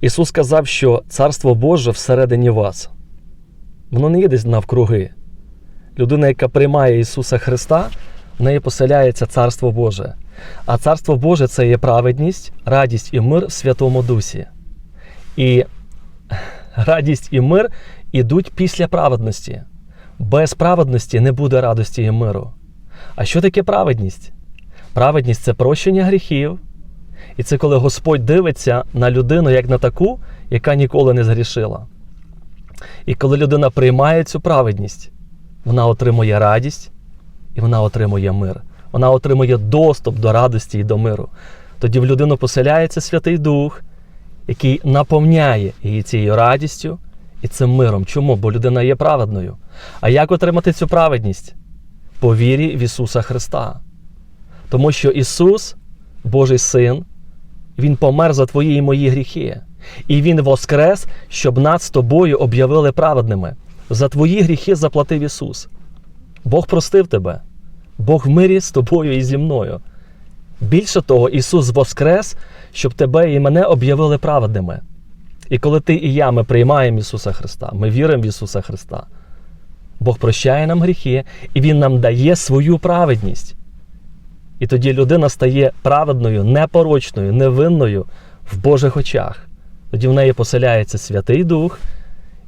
Ісус сказав, що Царство Боже всередині вас. Воно не є десь навкруги. Людина, яка приймає Ісуса Христа, в неї поселяється Царство Боже. А Царство Боже це є праведність, радість і мир в Святому Дусі. І радість і мир ідуть після праведності. Без праведності не буде радості і миру. А що таке праведність? Праведність це прощення гріхів. І це коли Господь дивиться на людину як на таку, яка ніколи не згрішила. І коли людина приймає цю праведність, вона отримує радість і вона отримує мир. Вона отримує доступ до радості і до миру. Тоді в людину поселяється Святий Дух, який наповняє її цією радістю і цим миром. Чому? Бо людина є праведною. А як отримати цю праведність? По вірі в Ісуса Христа. Тому що Ісус, Божий Син, Він помер за твої і мої гріхи. І Він воскрес, щоб нас тобою об'явили праведними. За твої гріхи заплатив Ісус. Бог простив тебе. Бог в мирі з тобою і зі мною. Більше того, Ісус воскрес, щоб тебе і мене об'явили праведними. І коли ти і я ми приймаємо Ісуса Христа, ми віримо в Ісуса Христа, Бог прощає нам гріхи, і Він нам дає свою праведність. І тоді людина стає праведною, непорочною, невинною в Божих очах. Тоді в неї поселяється Святий Дух,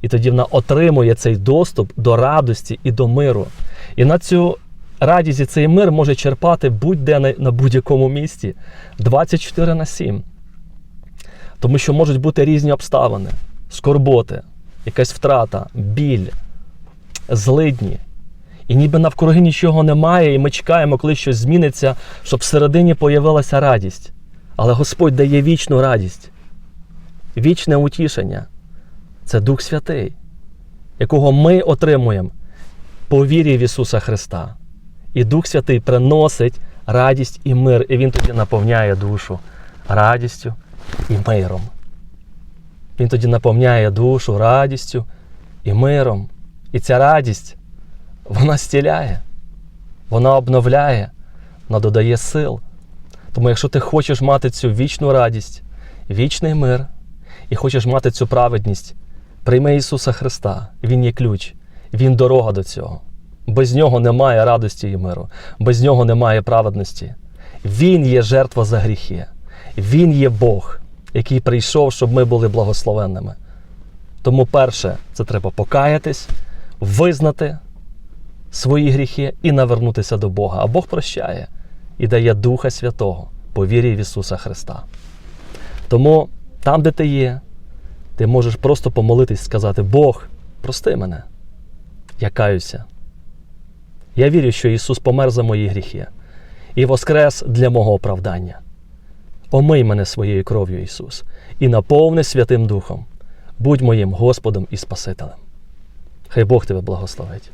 і тоді вона отримує цей доступ до радості і до миру. І на цю радість і цей мир може черпати будь-де на, будь-якому місці 24 на 7. Тому що можуть бути різні обставини, скорботи, якась втрата, біль, злидні. І ніби навкруги нічого немає, і ми чекаємо, коли щось зміниться, щоб всередині появилася радість. Але Господь дає вічну радість, вічне утішення. Це Дух Святий, якого ми отримуємо по вірі в Ісуса Христа. І Дух Святий приносить радість і мир, і Він тоді наповняє душу радістю і миром. Він тоді наповняє душу радістю і миром. І ця радість, вона стіляє, вона обновляє, вона додає сил. Тому, якщо ти хочеш мати цю вічну радість, вічний мир, і хочеш мати цю праведність, прийми Ісуса Христа. Він є ключ, Він дорога до цього. Без нього немає радості і миру, без нього немає праведності. Він є жертва за гріхи. Він є Бог, який прийшов, щоб ми були благословенними. Тому, перше, це треба покаятись, визнати свої гріхи і навернутися до Бога. А Бог прощає і дає Духа Святого по вірі в Ісуса Христа. Тому там, де ти є, ти можеш просто помолитись, сказати: Бог, прости мене, я каюся. Я вірю, що Ісус помер за мої гріхи і воскрес для мого оправдання. Омий мене своєю кров'ю, Ісус, і наповни Святим Духом. Будь моїм Господом і Спасителем. Хай Бог тебе благословить.